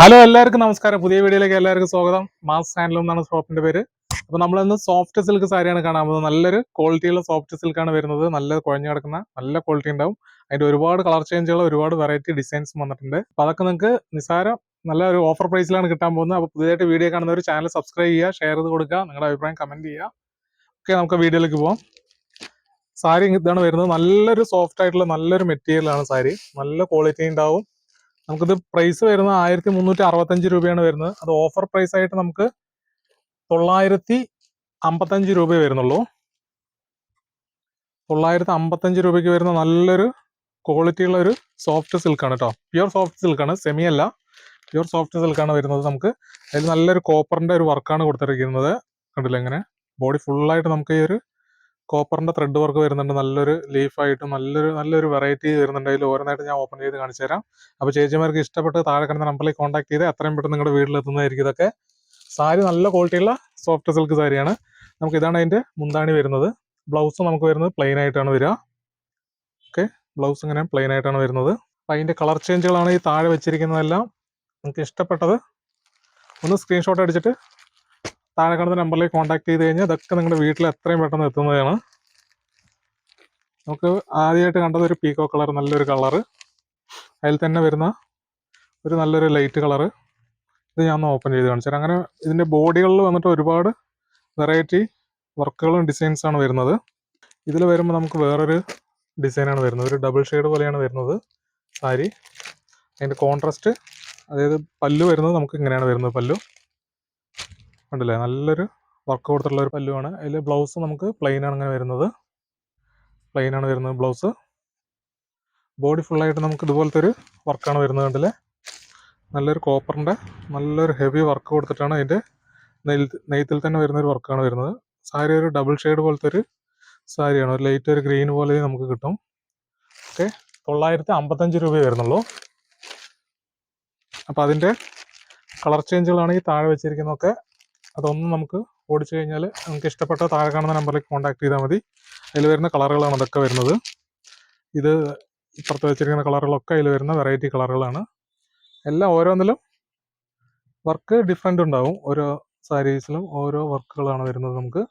Hello എല്ലാവർക്കും നമസ്കാരം. പുതിയ വീഡിയോയിലേക്ക് എല്ലാവർക്കും സ്വാഗതം. മാസ് ഹാൻഡ്ലൂം എന്നാണ് ഷോപ്പിന്റെ പേര്. അപ്പൊ നമ്മൾ ഇന്ന് സോഫ്റ്റ് സിൽക്ക് സാരിയാണ് കാണാൻ പോകുന്നത്. നല്ലൊരു ക്വാളിറ്റിയുള്ള സോഫ്റ്റ് സിൽക്ക് ആണ് വരുന്നത്. നല്ല കുഴഞ്ഞു കിടക്കുന്ന നല്ല ക്വാളിറ്റി ഉണ്ടാവും. അതിന്റെ ഒരുപാട് കളർ ചേഞ്ചുകൾ ഒരുപാട് വെറൈറ്റി ഡിസൈൻസ് വന്നിട്ടുണ്ട്. അപ്പൊ അതൊക്കെ നിങ്ങൾക്ക് നിസാരം നല്ല ഒരു ഓഫർ പ്രൈസിലാണ് കിട്ടാൻ പോകുന്നത്. അപ്പൊ പുതിയതായിട്ട് വീഡിയോ കാണുന്നവർ ചാനൽ സബ്സ്ക്രൈബ് ചെയ്യുക ഷെയർ ചെയ്ത് കൊടുക്കുക നിങ്ങളുടെ അഭിപ്രായം കമന്റ് ചെയ്യുക. ഓക്കെ നമുക്ക് വീഡിയോയിലേക്ക് പോവാം. സാരി ഇതാണ് വരുന്നത്. നല്ലൊരു സോഫ്റ്റ് ആയിട്ടുള്ള നല്ലൊരു മെറ്റീരിയലാണ് സാരി. നല്ല ക്വാളിറ്റി ഉണ്ടാവും. നമുക്കിത് പ്രൈസ് വരുന്നത് ആയിരത്തി മുന്നൂറ്റി അറുപത്തഞ്ച് രൂപയാണ് വരുന്നത്. അത് ഓഫർ പ്രൈസ് ആയിട്ട് നമുക്ക് തൊള്ളായിരത്തി അമ്പത്തഞ്ച് രൂപയെ വരുന്നുള്ളൂ. തൊള്ളായിരത്തി അമ്പത്തഞ്ച് രൂപയ്ക്ക് വരുന്ന നല്ലൊരു ക്വാളിറ്റിയുള്ള ഒരു സോഫ്റ്റ് സിൽക്കാണ് കേട്ടോ പ്യുവർ സോഫ്റ്റ് സിൽക്കാണ് സെമി അല്ല. പ്യുവർ സോഫ്റ്റ് സിൽക്കാണ് വരുന്നത് നമുക്ക്. അതിൽ നല്ലൊരു കോപ്പറിന്റെ ഒരു വർക്കാണ് കൊടുത്തിരിക്കുന്നത്. കണ്ടില്ല എങ്ങനെ ബോഡി ഫുള്ളായിട്ട് നമുക്ക് ഈ ഒരു കോപ്പറിന്റെ ത്രെഡ് വർക്ക് വരുന്നുണ്ട്. നല്ലൊരു ലീഫായിട്ട് നല്ലൊരു നല്ലൊരു വെറൈറ്റി വരുന്നുണ്ട്. അതിൽ ഓരോന്നായിട്ട് ഞാൻ ഓപ്പൺ ചെയ്ത് കാണിച്ചു തരാം. അപ്പോൾ ചേച്ചിമാർക്ക് ഇഷ്ടപ്പെട്ട് താഴെ കിടന്ന നമ്പറിൽ കോൺടാക്ട് ചെയ്ത് എത്രയും പെട്ടെന്ന് നിങ്ങളുടെ വീട്ടിലെത്തുന്നതായിരിക്കും ഇതൊക്കെ. സാരി നല്ല ക്വാളിറ്റിയുള്ള സോഫ്റ്റ് സിൽക്ക് സാരിയാണ്. നമുക്ക് ഇതാണ് അതിന്റെ മുന്താണി വരുന്നത്. ബ്ലൗസ് നമുക്ക് വരുന്നത് പ്ലെയിൻ ആയിട്ടാണ് വരിക. ഓക്കെ ബ്ലൗസ് ഇങ്ങനെ പ്ലെയിൻ ആയിട്ടാണ് വരുന്നത്. അപ്പം അതിന്റെ കളർ ചേഞ്ചുകളാണ് ഈ താഴെ വെച്ചിരിക്കുന്നതെല്ലാം. നിങ്ങൾക്ക് ഇഷ്ടപ്പെട്ടത് ഒന്ന് സ്ക്രീൻഷോട്ട് അടിച്ചിട്ട് താഴെ കാണുന്ന നമ്പറിലേക്ക് കോൺടാക്ട് ചെയ്ത് കഴിഞ്ഞാൽ ഇതൊക്കെ നിങ്ങളുടെ വീട്ടിൽ എത്രയും പെട്ടെന്ന് എത്തുന്നതാണ്. നമുക്ക് ആദ്യമായിട്ട് കണ്ടത് ഒരു പീക്കോ കളർ നല്ലൊരു കളറ് അതിൽ തന്നെ വരുന്ന ഒരു നല്ലൊരു ലൈറ്റ് കളറ് ഇത് ഞാൻ ഓപ്പൺ ചെയ്ത് കാണിച്ചു അങ്ങനെ ഇതിന്റെ ബോഡികളിൽ വന്നിട്ട് ഒരുപാട് വെറൈറ്റി വർക്കുകളും ഡിസൈൻസാണ് വരുന്നത്. ഇതിൽ വരുമ്പോൾ നമുക്ക് വേറൊരു ഡിസൈനാണ് വരുന്നത്. ഒരു ഡബിൾ ഷെയ്ഡ് പോലെയാണ് വരുന്നത് സാരി. അതിന്റെ കോൺട്രാസ്റ്റ് അതായത് പല്ലു വരുന്നത് നമുക്ക് ഇങ്ങനെയാണ് വരുന്നത് പല്ലു. കണ്ടില്ലേ നല്ലൊരു വർക്ക് കൊടുത്തിട്ടുള്ള ഒരു പല്ലുവാണ്. അതിൽ ബ്ലൗസ് നമുക്ക് പ്ലെയിൻ ആണ് അങ്ങനെ വരുന്നത്. പ്ലെയിൻ ആണ് വരുന്നത് ബ്ലൗസ് ബോഡി ഫുള്ളായിട്ട് നമുക്ക് ഇതുപോലത്തെ ഒരു വർക്കാണ് വരുന്നത് കണ്ടില്ലേ? നല്ലൊരു കോപ്പറിന്റെ നല്ലൊരു ഹെവി വർക്ക് കൊടുത്തിട്ടാണ് അതിന്റെ നെയ്ത്തിൽ തന്നെ വരുന്ന ഒരു വർക്കാണ് വരുന്നത്. സാരി ഒരു ഡബിൾ ഷെയ്ഡ് പോലത്തെ ഒരു സാരിയാണ്. ഒരു ലൈറ്റ് ഒരു ഗ്രീൻ പോലെ നമുക്ക് കിട്ടും. ഓക്കെ തൊള്ളായിരത്തി അമ്പത്തഞ്ച് രൂപയെ വരുന്നുള്ളൂ. അപ്പോൾ അതിന്റെ കളർ ചേഞ്ചുകളാണ് ഈ താഴെ വെച്ചിരിക്കുന്നതൊക്കെ അതൊന്നും നമുക്ക് ഓടിച്ചു കഴിഞ്ഞാൽ നമുക്ക് ഇഷ്ടപ്പെട്ട താഴെ കാണുന്ന നമ്പറിലേക്ക് കോൺടാക്ട് ചെയ്താൽ മതി. അതിൽ വരുന്ന കളറുകളാണ് അതൊക്കെ വരുന്നത്. ഇത് ഇപ്പുറത്ത് വെച്ചിരിക്കുന്ന കളറുകളൊക്കെ അതിൽ വരുന്ന വെറൈറ്റി കളറുകളാണ്. എല്ലാം ഓരോന്നിലും വർക്ക് ഡിഫറെന്റ് ഉണ്ടാവും. ഓരോ സാരീസിലും ഓരോ വർക്കുകളാണ് വരുന്നത് നമുക്ക്.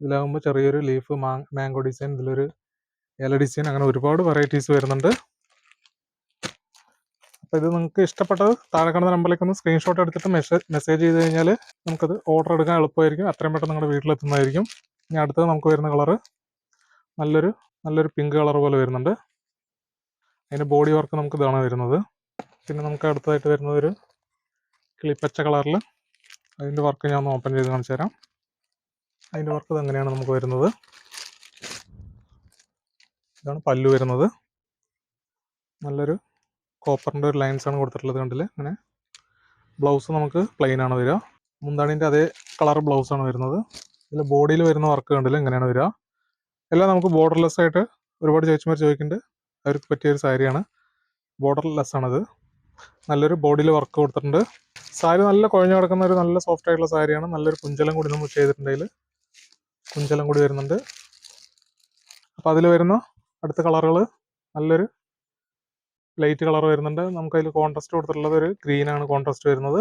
ഇതിലാകുമ്പോൾ ചെറിയൊരു ലീഫ് മാംഗോ ഡിസൈൻ ഇതിലൊരു ഇല ഡിസൈൻ അങ്ങനെ ഒരുപാട് വെറൈറ്റീസ് വരുന്നുണ്ട്. അപ്പോൾ ഇത് നിങ്ങൾക്ക് ഇഷ്ടപ്പെട്ടത് താഴെ കാണുന്ന നമ്പറിലേക്ക് ഒന്ന് സ്ക്രീൻഷോട്ട് എടുത്തിട്ട് മെസ്സേജ് മെസ്സേജ് ചെയ്ത് കഴിഞ്ഞാൽ നമുക്കത് ഓർഡർ എടുക്കാൻ എളുപ്പമായിരിക്കും. അത്രയും പെട്ടെന്ന് നിങ്ങളുടെ വീട്ടിലെത്തുന്നതായിരിക്കും ഇനി അടുത്തത് നമുക്ക് വരുന്ന കളറ് നല്ലൊരു നല്ലൊരു പിങ്ക് കളർ പോലെ വരുന്നുണ്ട്. അതിന്റെ ബോഡി വർക്ക് നമുക്ക് ഇതാണ് വരുന്നത്. പിന്നെ നമുക്ക് അടുത്തതായിട്ട് വരുന്നത് ഒരു കിളിപ്പച്ച കളറിൽ അതിന്റെ വർക്ക് ഞാൻ ഒന്ന് ഓപ്പൺ ചെയ്ത് കാണിച്ചു തരാം. അതിന്റെ വർക്ക് ഇതെങ്ങനെയാണ് നമുക്ക് വരുന്നത്? ഇതാണ് പല്ലു വരുന്നത്. നല്ലൊരു കോപ്പറിന്റെ ഒരു ലൈൻസ് ആണ് കൊടുത്തിട്ടുള്ളത് കണ്ടില്ലേ? അങ്ങനെ ബ്ലൗസ് നമുക്ക് പ്ലെയിൻ ആണ് വരിക. മുന്താണിന്റെ അതേ കളർ ബ്ലൗസ് ആണ് വരുന്നത്. ഇതിൽ ബോഡിയിൽ വരുന്ന വർക്ക് കണ്ടില്ല? ഇങ്ങനെയാണ് വരിക. എല്ലാം നമുക്ക് ബോർഡർലെസ് ആയിട്ട് ഒരുപാട് ചേച്ചിമാർ ചോദിക്കുന്നുണ്ട്. അവർക്ക് പറ്റിയ ഒരു സാരിയാണ്. ബോർഡർലെസ് ആണത്. നല്ലൊരു ബോഡിയിൽ വർക്ക് കൊടുത്തിട്ടുണ്ട്. സാരി നല്ല കുഴഞ്ഞു കിടക്കുന്ന ഒരു നല്ല സോഫ്റ്റ് ആയിട്ടുള്ള സാരിയാണ്. നല്ലൊരു കുഞ്ചലം കൂടി നമ്മൾ ചെയ്തിട്ടുണ്ടെങ്കിൽ കുഞ്ചലം കൂടി വരുന്നുണ്ട്. അപ്പോൾ അതിൽ വരുന്ന അടുത്ത കളറുകൾ നല്ലൊരു ലൈറ്റ് കളർ വരുന്നുണ്ട്. നമുക്ക് അതിൽ കോൺട്രാസ്റ്റ് കൊടുത്തിട്ടുള്ളത് ഒരു ഗ്രീൻ ആണ് കോൺട്രാസ്റ്റ് വരുന്നത്.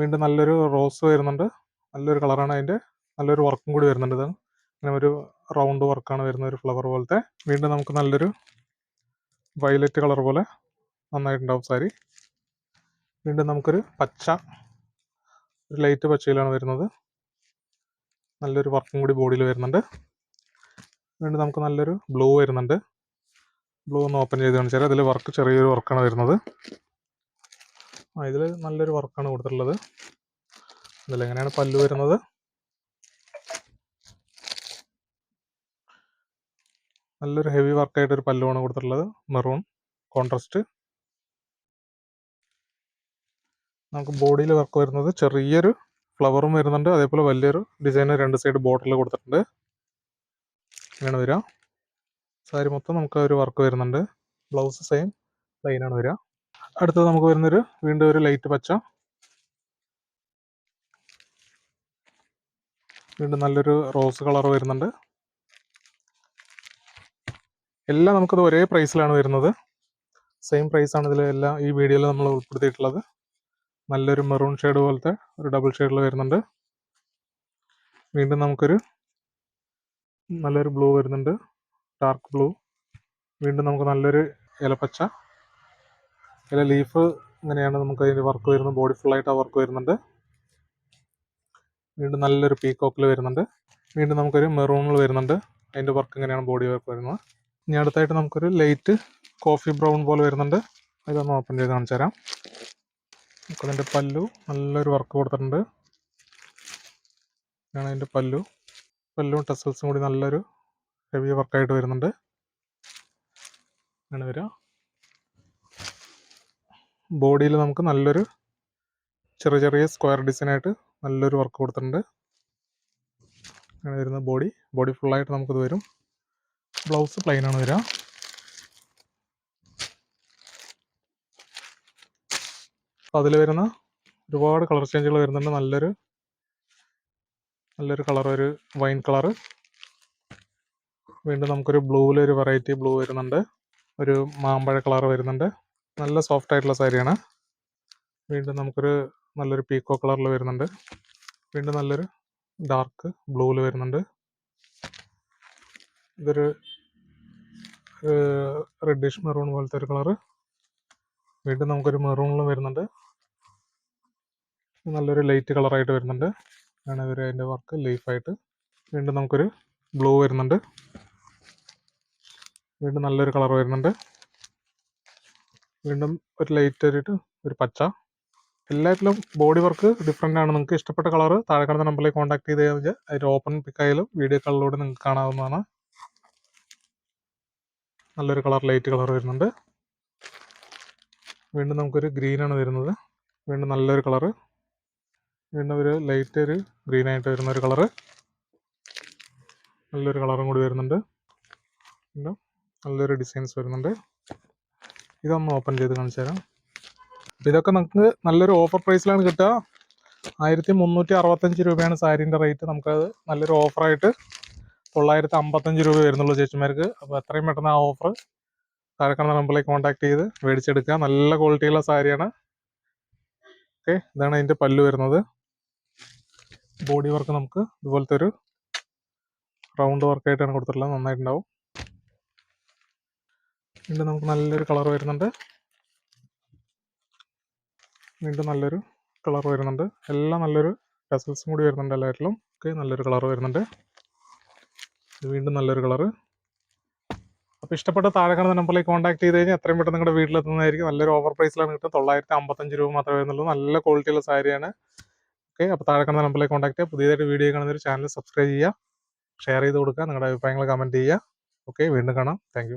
വീണ്ടും നല്ലൊരു റോസ് വരുന്നുണ്ട്. നല്ലൊരു കളറാണ് അതിന്റെ നല്ലൊരു വർക്കും കൂടി വരുന്നുണ്ട് ഇത്. ഇങ്ങനെ ഒരു റൗണ്ട് വർക്കാണ് വരുന്ന ഒരു ഫ്ലവർ പോലത്തെ. വീണ്ടും നമുക്ക് നല്ലൊരു വയലറ്റ് കളർ പോലെ നന്നായിട്ടുണ്ടാവും സാരി. വീണ്ടും നമുക്കൊരു പച്ച ഒരു ലൈറ്റ് പച്ചയിലാണ് വരുന്നത്. നല്ലൊരു വർക്കും കൂടി ബോഡിയിൽ വരുന്നുണ്ട്. വീണ്ടും നമുക്ക് നല്ലൊരു ബ്ലൂ വരുന്നുണ്ട്. ബ്ലൂ ഒന്ന് ഓപ്പൺ ചെയ്ത് കാണിച്ചാൽ അതിൽ വർക്ക് ചെറിയൊരു വർക്കാണ് വരുന്നത്. ആ ഇതിൽ നല്ലൊരു വർക്കാണ് കൊടുത്തിട്ടുള്ളത്. ഇതിൽ എങ്ങനെയാണ് പല്ല് വരുന്നത്? നല്ലൊരു ഹെവി വർക്കായിട്ടൊരു പല്ലുമാണ് കൊടുത്തിട്ടുള്ളത്. മെറൂൺ കോൺട്രാസ്റ്റ് നമുക്ക് ബോഡിയിൽ വർക്ക് വരുന്നത് ചെറിയൊരു ഫ്ലവറും വരുന്നുണ്ട്. അതേപോലെ വലിയൊരു ഡിസൈൻ രണ്ട് സൈഡ് ബോട്ടിൽ കൊടുത്തിട്ടുണ്ട്. ഇങ്ങനെ വരിക. സാരി മൊത്തം നമുക്ക് ഒരു വർക്ക് വരുന്നുണ്ട്. ബ്ലൗസ് സെയിം ആണ് വരിക. അടുത്തത് നമുക്ക് വരുന്നൊരു വീണ്ടും ഒരു ലൈറ്റ് പച്ച. വീണ്ടും നല്ലൊരു റോസ് കളർ വരുന്നുണ്ട്. എല്ലാം നമുക്കത് ഒരേ പ്രൈസിലാണ് വരുന്നത്. സെയിം പ്രൈസ് ആണ് ഇതിൽ എല്ലാം ഈ വീഡിയോയിൽ നമ്മൾ ഉൾപ്പെടുത്തിയിട്ടുള്ളത്. നല്ലൊരു മെറൂൺ ഷെയ്ഡ് പോലത്തെ ഒരു ഡബിൾ ഷെയ്ഡിൽ വരുന്നുണ്ട്. വീണ്ടും നമുക്കൊരു നല്ലൊരു ബ്ലൂ വരുന്നുണ്ട്. ഡാർക്ക് ബ്ലൂ വീണ്ടും നമുക്ക് നല്ലൊരു ഇലപ്പച്ച. ഇല ലീഫ് ഇങ്ങനെയാണ് നമുക്ക് അതിന്റെ വർക്ക് വരുന്നത്. ബോഡി ഫുള്ളായിട്ട് ആ വർക്ക് വരുന്നുണ്ട്. വീണ്ടും നല്ലൊരു പീക്കോക്കിൽ വരുന്നുണ്ട്. വീണ്ടും നമുക്കൊരു മെറൂണിൽ വരുന്നുണ്ട്. അതിന്റെ വർക്ക് ഇങ്ങനെയാണ് ബോഡി വർക്ക് വരുന്നത്. ഇനി അടുത്തായിട്ട് നമുക്കൊരു ലൈറ്റ് കോഫി ബ്രൗൺ പോലെ വരുന്നുണ്ട്. അതൊന്ന് ഓപ്പൺ ചെയ്ത് കാണിച്ചു തരാം. നമുക്കതിന്റെ പല്ലു നല്ലൊരു വർക്ക് കൊടുത്തിട്ടുണ്ട്. ഇതാണ് അതിന്റെ പല്ലു. പല്ലും ടെസൽസും കൂടി നല്ലൊരു ഹെവി വർക്കായിട്ട് വരുന്നുണ്ട്. അങ്ങനെ വരിക ബോഡിയിൽ നമുക്ക് നല്ലൊരു ചെറിയ ചെറിയ സ്ക്വയർ ഡിസൈനായിട്ട് നല്ലൊരു വർക്ക് കൊടുത്തിട്ടുണ്ട്. അങ്ങനെ വരുന്ന ബോഡി ബോഡി ഫുള്ളായിട്ട് നമുക്കിത് വരും. ബ്ലൗസ് പ്ലെയിൻ ആണ് വരിക അതിൽ വരുന്ന ഒരുപാട് കളർ ചേഞ്ചുകൾ വരുന്നുണ്ട്. നല്ലൊരു നല്ലൊരു കളർ ഒരു വൈൻ കളറ് വീണ്ടും നമുക്കൊരു ബ്ലൂവിൽ ഒരു വെറൈറ്റി ബ്ലൂ വരുന്നുണ്ട്. ഒരു മാമ്പഴ കളർ വരുന്നുണ്ട്. നല്ല സോഫ്റ്റ് ആയിട്ടുള്ള സാരിയാണ് വീണ്ടും നമുക്കൊരു നല്ലൊരു പീക്കോ കളറിൽ വരുന്നുണ്ട്. വീണ്ടും നല്ലൊരു ഡാർക്ക് ബ്ലൂവിൽ വരുന്നുണ്ട്. ഇതൊരു റെഡിഷ് മെറൂൺ പോലത്തെ ഒരു കളറ് വീണ്ടും നമുക്കൊരു മെറൂണിലും വരുന്നുണ്ട്. നല്ലൊരു ലൈറ്റ് കളറായിട്ട് വരുന്നുണ്ട്. ആണ് ഇവർ അതിന്റെ വർക്ക് ലീഫായിട്ട് വീണ്ടും നമുക്കൊരു ബ്ലൂ വരുന്നുണ്ട്. വീണ്ടും നല്ലൊരു കളർ വരുന്നുണ്ട്. വീണ്ടും ഒരു ലൈറ്റ് ആയിട്ട് ഒരു പച്ച. എല്ലാത്തിലും ബോഡി വർക്ക് ഡിഫറെന്റ് ആണ്. നിങ്ങൾക്ക് ഇഷ്ടപ്പെട്ട കളർ താഴെ കാണുന്ന നമ്പറിലേക്ക് കോൺടാക്ട് ചെയ്ത് കഴിഞ്ഞാൽ അതിന്റെ ഓപ്പൺ പിക്കായാലും വീഡിയോ കളിലൂടെ നിങ്ങൾക്ക് കാണാവുന്നതാണ്. നല്ലൊരു കളർ ലൈറ്റ് കളർ വരുന്നുണ്ട്. വീണ്ടും നമുക്കൊരു ഗ്രീനാണ് വരുന്നത്. വീണ്ടും നല്ലൊരു കളറ് വീണ്ടും ഒരു ലൈറ്റ് ഒരു ഗ്രീൻ ആയിട്ട് വരുന്ന ഒരു കളറ്. നല്ലൊരു കളറും കൂടി വരുന്നുണ്ട്. വീണ്ടും നല്ലൊരു ഡിസൈൻസ് വരുന്നുണ്ട്. ഇതൊന്ന് ഓപ്പൺ ചെയ്ത് കാണിച്ചു തരാം. അപ്പോൾ ഇതൊക്കെ നമുക്ക് നല്ലൊരു ഓഫർ പ്രൈസിലാണ് കിട്ടുക. ആയിരത്തി മുന്നൂറ്റി അറുപത്തഞ്ച് രൂപയാണ് സാരീന്റെ റേറ്റ് നമുക്കത് നല്ലൊരു ഓഫറായിട്ട് തൊള്ളായിരത്തി അമ്പത്തഞ്ച് രൂപ വരുന്നുള്ളൂ ചേച്ചിമാർക്ക്. അപ്പോൾ എത്രയും പെട്ടെന്ന് ആ ഓഫർ താഴെക്കണ നമ്പറിലേക്ക് കോൺടാക്ട് ചെയ്ത് മേടിച്ചെടുക്കുക. നല്ല ക്വാളിറ്റിയുള്ള സാരിയാണ്. ഓക്കെ ഇതാണ് അതിന്റെ പല്ല് വരുന്നത്. ബോഡി വർക്ക് നമുക്ക് ഇതുപോലത്തെ ഒരു റൗണ്ട് വർക്കായിട്ടാണ് കൊടുത്തിട്ടുള്ളത്. നന്നായിട്ടുണ്ടാവും. വീണ്ടും നമുക്ക് നല്ലൊരു കളർ വരുന്നുണ്ട്. വീണ്ടും നല്ലൊരു കളർ വരുന്നുണ്ട്. എല്ലാം നല്ലൊരു പെസൽസും കൂടി വരുന്നുണ്ട് എല്ലാറ്റിലും. ഒക്കെ നല്ലൊരു കളർ വരുന്നുണ്ട്. വീണ്ടും നല്ലൊരു കളറ് അപ്പോൾ ഇഷ്ടപ്പെട്ട താഴെ കാണുന്ന നമ്പറിലേക്ക് കോൺടാക്ട് ചെയ്ത് കഴിഞ്ഞാൽ എത്രയും പെട്ടെന്ന് നിങ്ങളുടെ വീട്ടിലെത്തുന്നതായിരിക്കും. നല്ലൊരു ഓവർ പ്രൈസിലാണ് കിട്ടുന്നത്. തൊള്ളായിരത്തി അമ്പത്തഞ്ച് രൂപ മാത്രമേ വരുന്നുള്ളൂ. നല്ല ക്വാളിറ്റിയുള്ള സാരിയാണ് ഓക്കെ അപ്പോൾ താഴെ കാണുന്ന നമ്പറിലേക്ക് കോൺടാക്ട് ചെയ്യുക. പുതിയതായിട്ട് വീഡിയോ കാണുന്ന ഒരു ചാനൽ സബ്സ്ക്രൈബ് ചെയ്യുക. ഷെയർ ചെയ്ത് കൊടുക്കുക. നിങ്ങളുടെ അഭിപ്രായങ്ങൾ കമന്റ് ചെയ്യുക. ഓക്കെ വീണ്ടും കാണാം. താങ്ക്